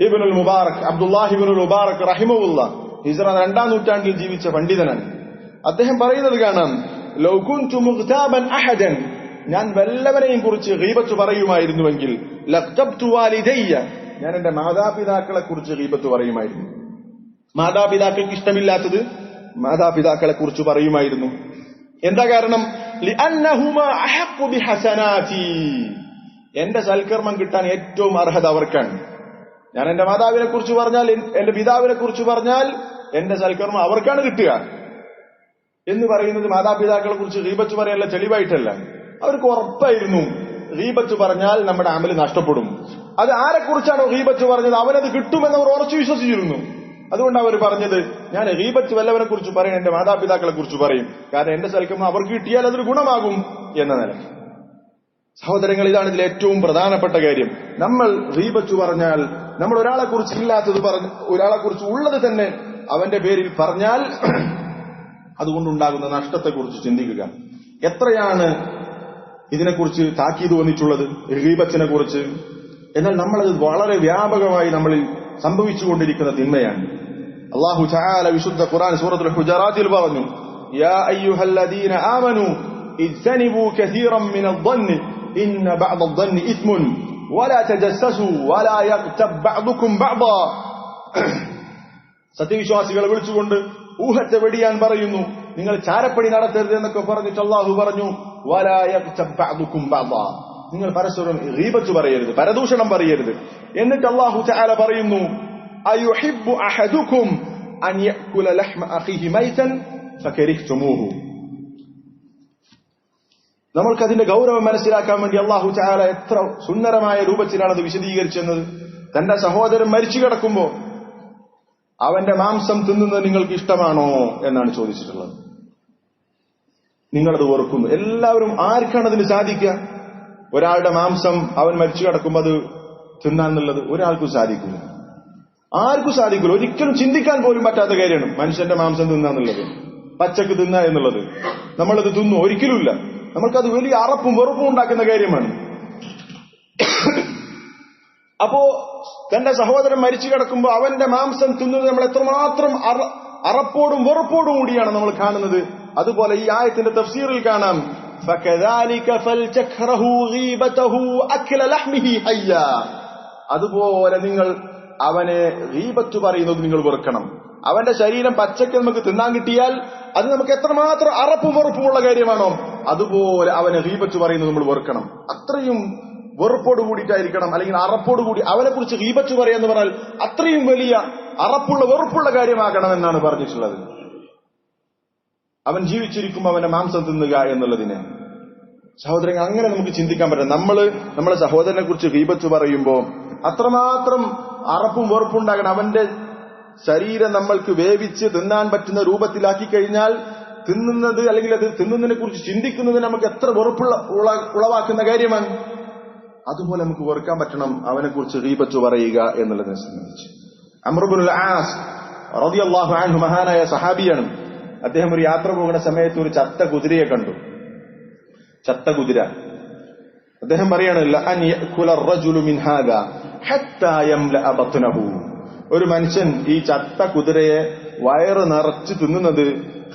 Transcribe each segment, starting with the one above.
ഇബിനുൽ മുബാറക് അബ്ദുല്ലാഹി ഇബിനുൽ മുബാറക് റഹിമുല്ല ഹിസ്ര രണ്ടാം നൂറ്റാണ്ടിൽ ജീവിച്ച പണ്ഡിതനാണ്. അദ്ദേഹം പറയുന്നത് കാണാം അഹദൻ. ഞാൻ വല്ലവരെയും കുറിച്ച് ഗീബത്ത് പറയുമായിരുന്നുവെങ്കിൽ ഞാൻ എന്റെ മാതാപിതാക്കളെ കുറിച്ച് ഗീബത്ത് പറയുമായിരുന്നു. മാതാപിതാക്കൾക്ക് ഇഷ്ടമില്ലാത്തത് മാതാപിതാക്കളെ കുറിച്ച് പറയുമായിരുന്നു. എന്താ കാരണം? എന്റെ സൽക്കർമ്മം കിട്ടാൻ ഏറ്റവും അർഹത അവർക്കാണ്. ഞാൻ എന്റെ മാതാവിനെ കുറിച്ച് പറഞ്ഞാൽ എന്റെ പിതാവിനെ കുറിച്ച് പറഞ്ഞാൽ എന്റെ സൽക്കർമ്മം അവർക്കാണ് കിട്ടുക. എന്ന് പറയുന്നത് മാതാപിതാക്കളെ കുറിച്ച് റീബച്ച് പറയാനുള്ള തെളിവായിട്ടല്ല. അവർക്ക് ഉറപ്പായിരുന്നു റീബച്ച് പറഞ്ഞാൽ നമ്മുടെ അമൽ നഷ്ടപ്പെടും. അത് ആരെക്കുറിച്ചാണോ റീബച്ച് പറഞ്ഞത്? അവനത് കിട്ടുമെന്ന് അവർ ഉറച്ചു വിശ്വസിച്ചിരുന്നു. അതുകൊണ്ട് അവർ പറഞ്ഞത് ഞാൻ റീബച്ച് വല്ലവനെ കുറിച്ച് പറയും എന്റെ മാതാപിതാക്കളെ കുറിച്ച് പറയും. കാരണം എന്റെ സൽക്കർമ്മം അവർക്ക് കിട്ടിയാൽ അതൊരു ഗുണമാകും എന്ന നിലയ്ക്ക്. സഹോദരങ്ങൾ ഇതാണ് ഇതിൽ ഏറ്റവും പ്രധാനപ്പെട്ട കാര്യം നമ്മൾ റീബത്ത് പറഞ്ഞാൽ നമ്മൾ ഒരാളെ കുറിച്ച് ഇല്ലാത്തത് പറഞ്ഞ് ഒരാളെ കുറിച്ച് ഉള്ളത് തന്നെ അവന്റെ പേരിൽ പറഞ്ഞാൽ അതുകൊണ്ടുണ്ടാകുന്ന നഷ്ടത്തെക്കുറിച്ച് ചിന്തിക്കുക എത്രയാണ് ഇതിനെക്കുറിച്ച് താക്കീത് വന്നിട്ടുള്ളത് റീബത്തിനെ കുറിച്ച് എന്നാൽ നമ്മളത് വളരെ വ്യാപകമായി നമ്മളിൽ സംഭവിച്ചുകൊണ്ടിരിക്കുന്ന തിന്മയാണ് അള്ളാഹു ചാല വിശുദ്ധ ഖുർആൻ സൂറത്തുൽ ഹുജറാത്തിൽ പറഞ്ഞു യാ അയ്യുഹല്ലദീന ആമനു اجتنبوا كثيرا من الظن إن بعض الظن إثم ولا تجسسوا ولا يغتب بعضكم بعضا സത്യവിശ്വാസികളെ വിളിച്ചുകൊണ്ട് ഊഹത്തെ വെടിയാൻ പറയുന്നു നിങ്ങൾ ചാരപ്പണി നടത്തരുത് എന്നൊക്കെ പറഞ്ഞിട്ട് അള്ളാഹു പറഞ്ഞു "വലായഗ്തബ് ബഅ്ദുക്കും ബഅ്ദാ." നിങ്ങൾ പരസ്പരം റീബത്ത് പറയരുത് പരദൂഷണം പറയരുത് എന്നിട്ട് അള്ളാഹു ചാല പറയുന്നു അയുഹിബ്ബു അഹദുക്കും അൻ യഅകുല ലഹ്മ അഖീഹി മൈതൻ ഫകരിഹ്തുമൂഹു നമ്മൾക്ക് അതിന്റെ ഗൗരവം മനസ്സിലാക്കാൻ വേണ്ടി അള്ളാഹു ചാല എത്ര സുന്ദരമായ അത് വിശദീകരിച്ചെന്നത്. തന്റെ സഹോദരൻ മരിച്ചു കിടക്കുമ്പോ അവന്റെ മാംസം തിന്നുന്നത് നിങ്ങൾക്ക് ഇഷ്ടമാണോ എന്നാണ് ചോദിച്ചിട്ടുള്ളത്. നിങ്ങളത് ഓർക്കുന്നു. എല്ലാവരും ആർക്കാണ് അതിന് സാധിക്കുക? ഒരാളുടെ മാംസം അവൻ മരിച്ചു കിടക്കുമ്പോൾ അത് തിന്നാന്നുള്ളത് ഒരാൾക്കും സാധിക്കില്ല. ആർക്കും സാധിക്കില്ല. ഒരിക്കലും ചിന്തിക്കാൻ പോലും പറ്റാത്ത കാര്യമാണ് മനുഷ്യന്റെ മാംസം തിന്നാന്നുള്ളത് പച്ചക്ക് തിന്ന എന്നുള്ളത്. നമ്മളത് തിന്നു. ഒരിക്കലുമില്ല. നമ്മൾക്കത് വലിയ അറപ്പും വെറുപ്പും ഉണ്ടാക്കുന്ന കാര്യമാണ്. അപ്പോ തന്റെ സഹോദരൻ മരിച്ചു കിടക്കുമ്പോൾ അവന്റെ മാംസം തിന്നുന്നത് നമ്മൾ എത്രമാത്രം അറപ്പോടും വെറുപ്പോടും കൂടിയാണ് നമ്മൾ കാണുന്നത്. അതുപോലെ ഈ ആയത്തിന്റെ തഫ്സീറിൽ കാണാം. അതുപോലെ നിങ്ങൾ അവനെ റീബത്ത് പറയുന്നത് നിങ്ങൾ വെറുക്കണം. അവന്റെ ശരീരം പച്ചയ്ക്ക് നമുക്ക് തിന്നാൻ കിട്ടിയാൽ അത് നമുക്ക് എത്രമാത്രം അറപ്പും വെറുപ്പുമുള്ള കാര്യമാണോ? അതുപോലെ അവനെ റീബത്ത് പറയുന്നത് നമ്മൾ വെറുക്കണം. അത്രയും വെറുപ്പോട് കൂടിയിട്ടായിരിക്കണം അല്ലെങ്കിൽ അറപ്പോട് കൂടി അവനെ കുറിച്ച് ഗീബത്ത് പറയാന്ന് പറഞ്ഞാൽ അത്രയും വലിയ അറപ്പുള്ള വെറുപ്പുള്ള കാര്യമാകണം എന്നാണ് പറഞ്ഞിട്ടുള്ളത്. അവൻ ജീവിച്ചിരിക്കുമ്പോൾ അവന്റെ മാംസം തിന്നുക എന്നുള്ളതിനെ. സഹോദരങ്ങൾ അങ്ങനെ നമുക്ക് ചിന്തിക്കാൻ പറ്റും നമ്മൾ നമ്മളെ സഹോദരനെ കുറിച്ച് ഹീപത്ത് പറയുമ്പോൾ അത്രമാത്രം അറപ്പും വെറുപ്പുണ്ടാകണം. അവന്റെ ശരീരം നമ്മൾക്ക് വേവിച്ച് തിന്നാൻ പറ്റുന്ന രൂപത്തിലാക്കി കഴിഞ്ഞാൽ തിന്നുന്നത് അല്ലെങ്കിൽ അത് തിന്നുന്നതിനെ കുറിച്ച് ചിന്തിക്കുന്നത് നമുക്ക് എത്ര വെറുപ്പുള്ള ഉള- ഉളവാക്കുന്ന കാര്യമാണ്. അതുപോലെ നമുക്ക് വെറുക്കാൻ പറ്റണം. അവനെ കുറിച്ച് റീബത്ത് പറയുക എന്നുള്ളതിനെ സംബന്ധിച്ച് അമ്രബുൽ ആസ് റളിയല്ലാഹു അൻഹു മഹാനായ സഹാബിയാണ്. അദ്ദേഹം ഒരു യാത്ര പോകുന്ന സമയത്ത് ഒരു ചത്ത കുതിരയെ കണ്ടു. ചത്ത കുതിര. അദ്ദേഹം പറയാണ് "ലഅൻ യഅകുല അർറജുലു മിൻ ഹാദാ ഹത്താ യംലഅ ബത്നഹു." ഒരു മനുഷ്യൻ ഈ ചത്ത കുതിരയെ വയറ് നിറച്ച് തിന്നുന്നത്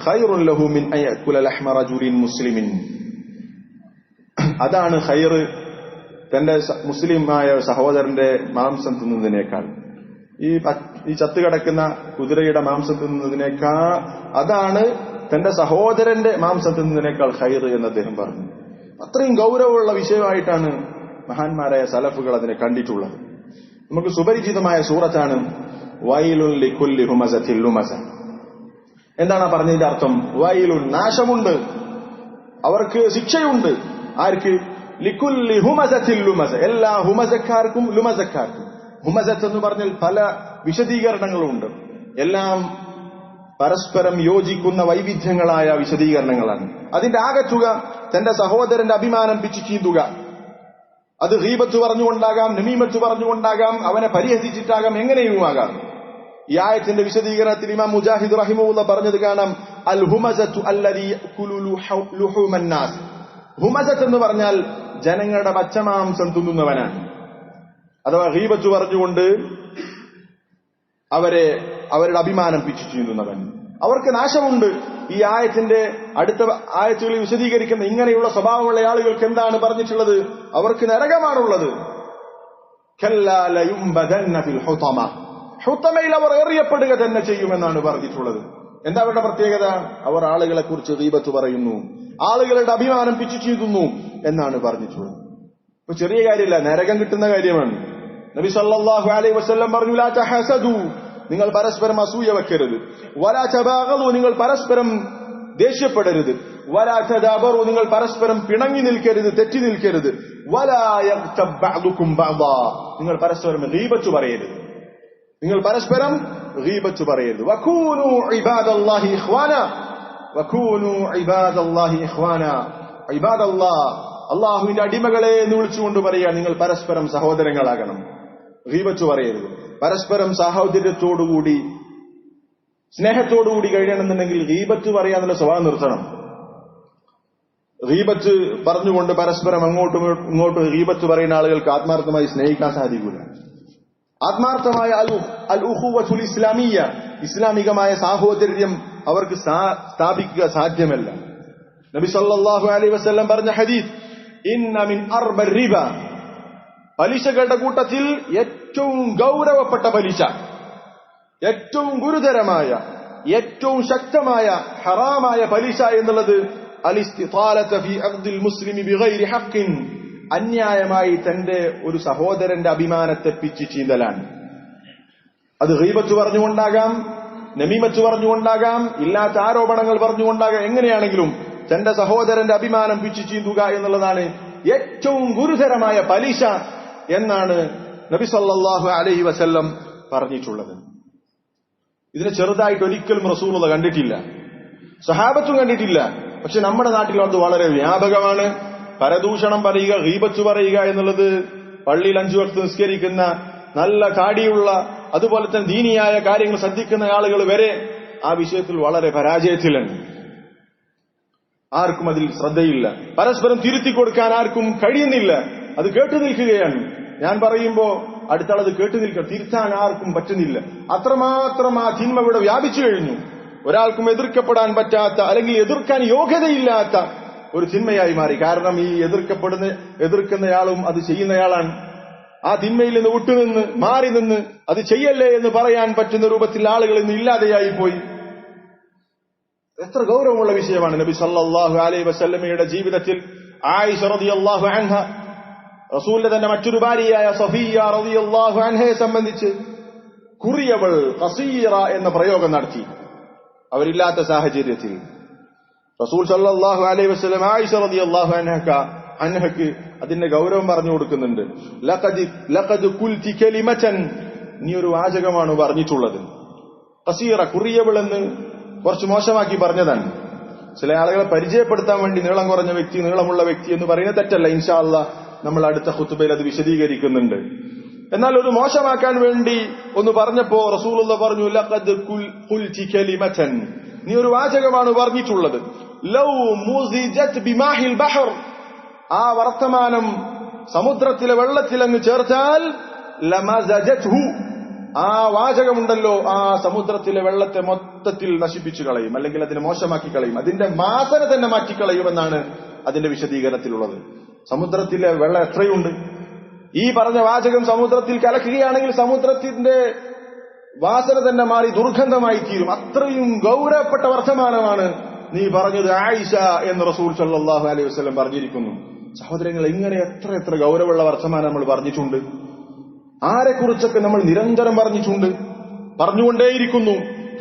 ഖൈറുൻ ലഹു മിൻ അൻ യഅകുല ലഹ്മ റജുലിൻ മുസ്ലിമിൻ. അതാണ് ഹൈറ് തന്റെ മുസ്ലിമായ സഹോദരന്റെ മാംസം തിന്നുന്നതിനേക്കാൾ. ഈ ഈ ചത്തു കിടക്കുന്ന കുതിരയുടെ മാംസം തിന്നുന്നതിനേക്കാൾ അതാണ് തന്റെ സഹോദരന്റെ മാംസം തിന്നുന്നതിനേക്കാൾ ഖൈർ എന്ന് അദ്ദേഹം പറഞ്ഞു. അത്രയും ഗൗരവമുള്ള വിഷയമായിട്ടാണ് മഹാന്മാരായ സലഫുകൾ അതിനെ കണ്ടിട്ടുള്ളത്. നമുക്ക് സുപരിചിതമായ സൂറത്താണ് വൈലുൻ ലിക്കുല്ലി ഹുമസത്തിൽ ലുമസ എന്താണ് പറഞ്ഞതിന്റെ അർത്ഥം? വൈലുൻ നാശമുണ്ട്. അവർക്ക് ശിക്ഷയുണ്ട്. ആർക്ക്? ലിക്കുല്ലി ഹുമസത്തിൽ ലുമസ എല്ലാ ഹുമസക്കാർക്കും ലുമസക്കാർക്കും. ഹുമസത്ത് എന്ന് പറഞ്ഞാൽ പല വിശദീകരണങ്ങളുണ്ട്. എല്ലാം പരസ്പരം യോജിക്കുന്ന വൈവിധ്യങ്ങളായ വിശദീകരണങ്ങളാണ്. അതിന്റെ ആകത്തുക തന്റെ സഹോദരന്റെ അഭിമാനം പിച്ചു ചീന്തുക. അത് ഹീബത്ത് പറഞ്ഞുകൊണ്ടാകാം നമീമത്ത് പറഞ്ഞുകൊണ്ടാകാം അവനെ പരിഹസിച്ചിട്ടാകാം എങ്ങനെയുമാകാം? ഈ ആയത്തിന്റെ വിശദീകരണത്തിൽ ഇമാം മുജാഹിദ് റഹിമുള്ള പറഞ്ഞത് കാണാം അൽ ഹുമസത്തു ലുഹു- ഹുമസത്ത് എന്ന് പറഞ്ഞാൽ ജനങ്ങളുടെ പച്ചമാംസം തിന്നുന്നവനാണ്. അഥവാ ഹീബത്ത് പറഞ്ഞുകൊണ്ട് അവരെ അവരുടെ അഭിമാനം പിച്ചു ചീന്തുന്നവൻ അവർക്ക് നാശമുണ്ട്. ഈ ആയത്തിന്റെ അടുത്ത ആയത്തുകളിൽ വിശദീകരിക്കുന്ന ഇങ്ങനെയുള്ള സ്വഭാവമുള്ള ആളുകൾക്ക് എന്താണ് പറഞ്ഞിട്ടുള്ളത്? അവർക്ക് നരകമാണുള്ളത്. ഹുത്തമയിൽ അവർ എറിയപ്പെടുക തന്നെ ചെയ്യുമെന്നാണ് പറഞ്ഞിട്ടുള്ളത്. എന്താ അവരുടെ പ്രത്യേകത? അവർ ആളുകളെ കുറിച്ച് ദീപത്ത് പറയുന്നു. ആളുകളുടെ അഭിമാനം പിച്ചു ചീതുന്നു എന്നാണ് പറഞ്ഞിട്ടുള്ളത്. ഇപ്പൊ ചെറിയ കാര്യമില്ല നരകം കിട്ടുന്ന കാര്യമാണ്. നബി സല്ലാഹു അലൈ വസല്ലം പറഞ്ഞു നിങ്ങൾ പരസ്പരം അസൂയ വെക്കരുത്. വലാ തബാഗദു നിങ്ങൾ പരസ്പരം ദേഷ്യപ്പെടരുത്. വലാ തദാബറു നിങ്ങൾ പരസ്പരം പിണങ്ങി നിൽക്കരുത് തെറ്റി നിൽക്കരുത്. നിങ്ങൾ പരസ്പരം ദീപച്ചു പറയരുത്. നിങ്ങൾ പരസ്പരം ഗീബത്ത് പറയരുത്. വഖൂനു ഇബാദല്ലാഹി ഇഖ്വാന വഖൂനു ഇബാദല്ലാഹി ഇഖ്വാന. ഇബാദല്ലാഹ് അല്ലാഹുവിന്റെ അടിമകളെ എന്ന് വിളിച്ചുകൊണ്ട് പറയാ നിങ്ങൾ പരസ്പരം സഹോദരങ്ങളാകണം. ഗീബത്ത് പറയരുത്. പരസ്പരം സാഹോദര്യത്തോടുകൂടി സ്നേഹത്തോടുകൂടി കഴിയണമെന്നുണ്ടെങ്കിൽ റീബത്ത് പറയാനുള്ള സ്വഭാവം നിർത്തണം. റീബത്ത് പറഞ്ഞുകൊണ്ട് പരസ്പരം അങ്ങോട്ടും ഇങ്ങോട്ടും റീബത്ത് പറയുന്ന ആളുകൾക്ക് ആത്മാർത്ഥമായി സ്നേഹിക്കാൻ സാധിക്കില്ല ആത്മാർത്ഥമായ അൽ ഇസ്ലാമിയ ഇസ്ലാമികമായ സാഹോദര്യം അവർക്ക് സ്ഥാപിക്കുക സാധ്യമല്ല. നബി സല്ലാഹു അലൈ വസ്ലം പറഞ്ഞ ഹദീസ് മിൻ അർബ റിബ. പലിശകളുടെ കൂട്ടത്തിൽ ഗൗരവപ്പെട്ട പലിശ ഏറ്റവും ഗുരുതരമായ ഏറ്റവും ശക്തമായ ഹറാമായ പലിശ എന്നുള്ളത് അന്യായമായി തന്റെ ഒരു സഹോദരന്റെ അഭിമാനത്തെ പിച്ചു ചീന്തലാണ്. അത് ഗീബത്ത് പറഞ്ഞുകൊണ്ടാകാം നമീമത്ത് പറഞ്ഞുകൊണ്ടാകാം ഇല്ലാത്ത ആരോപണങ്ങൾ പറഞ്ഞുകൊണ്ടാകാം എങ്ങനെയാണെങ്കിലും തന്റെ സഹോദരന്റെ അഭിമാനം പിച്ചു ചീന്തുക എന്നുള്ളതാണ് ഏറ്റവും ഗുരുതരമായ പലിശ എന്നാണ് നബി സല്ലാഹു അലഹി വസല്ലം പറഞ്ഞിട്ടുള്ളത്. ഇതിനെ ചെറുതായിട്ട് ഒരിക്കലും റസൂലുള്ള കണ്ടിട്ടില്ല. സഹാബത്തും കണ്ടിട്ടില്ല. പക്ഷെ നമ്മുടെ നാട്ടിൽ അത് വളരെ വ്യാപകമാണ്. പരദൂഷണം പറയുക ഹീപച്ചു പറയുക എന്നുള്ളത് പള്ളിയിൽ അഞ്ചു വർഷം നിസ്കരിക്കുന്ന നല്ല കാടിയുള്ള അതുപോലെ തന്നെ ദീനിയായ കാര്യങ്ങൾ ശ്രദ്ധിക്കുന്ന ആളുകൾ വരെ ആ വിഷയത്തിൽ വളരെ പരാജയത്തിലാണ് ആർക്കും അതിൽ ശ്രദ്ധയില്ല. പരസ്പരം തിരുത്തി കൊടുക്കാൻ ആർക്കും കഴിയുന്നില്ല. അത് കേട്ടു നിൽക്കുകയാണ് ഞാൻ പറയുമ്പോ അടുത്താളത് കേട്ടു നിൽക്കുക തിരുത്താൻ ആർക്കും പറ്റുന്നില്ല. അത്രമാത്രം ആ തിന്മ ഇവിടെ വ്യാപിച്ചു കഴിഞ്ഞു. ഒരാൾക്കും എതിർക്കപ്പെടാൻ പറ്റാത്ത അല്ലെങ്കിൽ എതിർക്കാൻ യോഗ്യതയില്ലാത്ത ഒരു തിന്മയായി മാറി. കാരണം ഈ എതിർക്കപ്പെടുന്ന എതിർക്കുന്നയാളും അത് ചെയ്യുന്നയാളാണ്. ആ തിന്മയിൽ നിന്ന് വിട്ടുനിന്ന് മാറി നിന്ന് അത് ചെയ്യല്ലേ എന്ന് പറയാൻ പറ്റുന്ന രൂപത്തിൽ ആളുകൾ ഇന്ന് ഇല്ലാതെയായി പോയി. എത്ര ഗൗരവമുള്ള വിഷയമാണ് നബി സല്ലാഹു അലൈ വസല്ലമയുടെ ജീവിതത്തിൽ ആയിഷ റളിയല്ലാഹു അൻഹ റസൂലിന്റെ തന്നെ മറ്റൊരു ഭാര്യയായ സഫിയ റളിയല്ലാഹു അൻഹയെ സംബന്ധിച്ച് കുറിയവൾ കസീറ എന്ന പ്രയോഗം നടത്തി. അവരില്ലാത്ത സാഹചര്യത്തിൽ റസൂൽ സല്ലാഹു അലൈഹി വസ്ലം ആയിഷ റളിയല്ലാഹു അൻഹക്ക അൻഹക്ക് അതിന്റെ ഗൗരവം പറഞ്ഞു കൊടുക്കുന്നുണ്ട്. കുൽതി നീ ഒരു വാചകമാണ് പറഞ്ഞിട്ടുള്ളത്. കസീറ കുറിയവൾ എന്ന് കുറച്ച് മോശമാക്കി പറഞ്ഞതാണ്. ചില ആളുകളെ പരിചയപ്പെടുത്താൻ വേണ്ടി നീളം കുറഞ്ഞ വ്യക്തി നീളമുള്ള വ്യക്തി എന്ന് പറയുന്നത് തെറ്റല്ല ഇൻഷാ അല്ലാ നമ്മൾ അടുത്ത ഹുത്തുബയിൽ അത് വിശദീകരിക്കുന്നുണ്ട്. എന്നാൽ ഒരു മോശമാക്കാൻ വേണ്ടി ഒന്ന് പറഞ്ഞപ്പോ റസൂലുള്ള പറഞ്ഞു ലഖദ് നീ ഒരു വാചകമാണ് പറഞ്ഞിട്ടുള്ളത്. ലൗ ബിമാഹിൽ ബഹർ. ആ വർത്തമാനം സമുദ്രത്തിലെ വെള്ളത്തിൽ അങ്ങ് ചേർത്താൽ ആ വാചകമുണ്ടല്ലോ ആ സമുദ്രത്തിലെ വെള്ളത്തെ മൊത്തത്തിൽ നശിപ്പിച്ചു കളയും അല്ലെങ്കിൽ അതിനെ മോശമാക്കി കളയും അതിന്റെ മാസന തന്നെ മാറ്റിക്കളയുമെന്നാണ് അതിന്റെ വിശദീകരണത്തിലുള്ളത്. സമുദ്രത്തിലെ വെള്ളം എത്രയുണ്ട്? ഈ പറഞ്ഞ വാചകം സമുദ്രത്തിൽ കലക്കുകയാണെങ്കിൽ സമുദ്രത്തിന്റെ വാസന തന്നെ മാറി ദുർഗന്ധമായി തീരും. അത്രയും ഗൗരവപ്പെട്ട വർത്തമാനമാണ് നീ പറഞ്ഞത് ആയിഷ എന്ന് റസൂൽ സല്ലാഹു അലൈഹി വസ്ലം പറഞ്ഞിരിക്കുന്നു. സഹോദരങ്ങൾ ഇങ്ങനെ എത്ര എത്ര ഗൗരവമുള്ള വർത്തമാനം നമ്മൾ പറഞ്ഞിട്ടുണ്ട്. ആരെക്കുറിച്ചൊക്കെ നമ്മൾ നിരന്തരം പറഞ്ഞിട്ടുണ്ട്. പറഞ്ഞുകൊണ്ടേയിരിക്കുന്നു.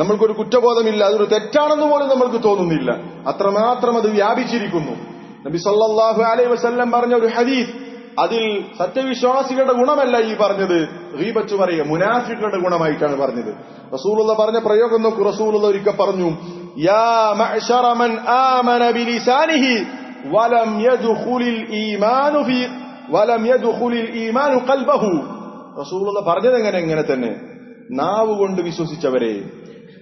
നമ്മൾക്കൊരു കുറ്റബോധമില്ല. അതൊരു തെറ്റാണെന്ന് പോലും നമ്മൾക്ക് തോന്നുന്നില്ല. അത്രമാത്രം അത് വ്യാപിച്ചിരിക്കുന്നു. നബി സല്ലാഹു അലൈ വസ്ല്ലം പറഞ്ഞ ഒരു ഹദീസ്. അതിൽ സത്യവിശ്വാസികളുടെ ഗുണമല്ല ഈ പറഞ്ഞത്. റീബച്ചു പറയുക മുനാഫിക്കളുടെ ഗുണമായിട്ടാണ് പറഞ്ഞത്. റസൂലുള്ള പറഞ്ഞ പ്രയോഗം നോക്കൂ. റസൂലുള്ള ഒരിക്കൽ പറഞ്ഞു യാ ആമന വലം ഫീ വലം ഖൽബഹു. റസൂലുള്ള പറഞ്ഞത് എങ്ങനെ? എങ്ങനെ തന്നെ. നാവ് കൊണ്ട് വിശ്വസിച്ചവരെ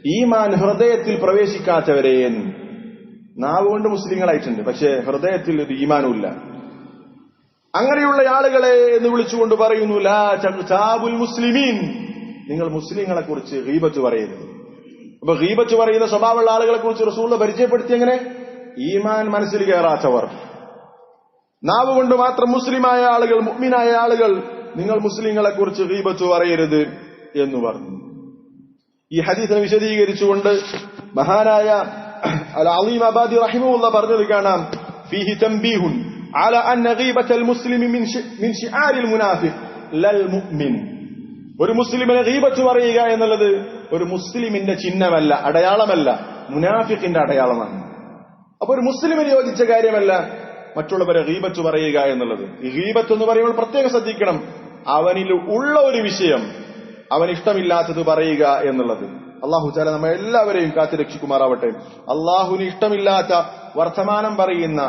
ഈമാൻ ഹൃദയത്തിൽ പ്രവേശിക്കാത്തവരെ നാവ് കൊണ്ട് മുസ്ലിങ്ങളായിട്ടുണ്ട്. പക്ഷേ ഹൃദയത്തിൽ ഒരു ഈമാനുമില്ല. അങ്ങനെയുള്ള ആളുകളെ എന്ന് വിളിച്ചുകൊണ്ട് പറയുന്നു ലാ ചാബുൽ മുസ്ലിമീൻ. നിങ്ങൾ മുസ്ലിങ്ങളെ കുറിച്ച് ഗീബത്ത് പറയരുത്. അപ്പൊ ഗീബത്ത് പറയുന്ന സ്വഭാവമുള്ള ആളുകളെ കുറിച്ച് റസൂള പരിചയപ്പെടുത്തി എങ്ങനെ? ഈമാൻ മനസ്സിൽ കയറാത്തവർ. നാവ് കൊണ്ട് മാത്രം മുസ്ലിമായ ആളുകൾ മുഅ്മിനായ ആളുകൾ നിങ്ങൾ മുസ്ലിങ്ങളെ കുറിച്ച് ഗീബത്ത് പറയരുത് എന്ന് പറഞ്ഞു. ഈ ഹദീസിനെ വിശദീകരിച്ചുകൊണ്ട് മഹാനായ അലീം അബാദി റഹിമുള്ള പറഞ്ഞത് കാണാം ഫീഹി തംബീഹുൻ على أن غيبة المسلم من ش... من شعار المنافق لا المؤمن ഒരു മുസ്ലിമിനെ ഗീബത്ത് പറയുക എന്നുള്ളത് ഒരു മുസ്ലിമിന്റെ ചിഹ്നമല്ല അടയാളമല്ല മുനാഫിക്കിന്റെ അടയാളമാണ് അപ്പൊ ഒരു മുസ്ലിമിന് യോജിച്ച കാര്യമല്ല മറ്റുള്ളവരെ ഗീബത്ത് പറയുക എന്നുള്ളത് ഈ ഗീബത്ത് എന്ന് പറയുമ്പോൾ പ്രത്യേകം ശ്രദ്ധിക്കണം അവനിൽ ഉള്ള ഒരു വിഷയം അവൻ ഇഷ്ടമില്ലാത്തത് പറയുക എന്നുള്ളത്. അള്ളാഹു ചാല നമ്മെ എല്ലാവരെയും കാത്തു രക്ഷിക്കുമാറാവട്ടെ. അള്ളാഹുവിന് ഇഷ്ടമില്ലാത്ത വർത്തമാനം പറയുന്ന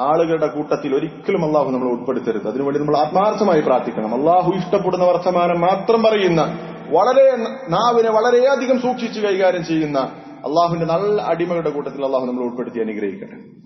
ആളുകളുടെ കൂട്ടത്തിൽ ഒരിക്കലും അള്ളാഹു നമ്മൾ ഉൾപ്പെടുത്തരുത്. അതിനുവേണ്ടി നമ്മൾ ആത്മാർത്ഥമായി പ്രാർത്ഥിക്കണം. അള്ളാഹു ഇഷ്ടപ്പെടുന്ന വർത്തമാനം മാത്രം പറയുന്ന വളരെ നാവിനെ വളരെയധികം സൂക്ഷിച്ചു കൈകാര്യം ചെയ്യുന്ന അള്ളാഹുവിന്റെ നല്ല അടിമകളുടെ കൂട്ടത്തിൽ അള്ളാഹു നമ്മൾ ഉൾപ്പെടുത്തി അനുഗ്രഹിക്കട്ടെ.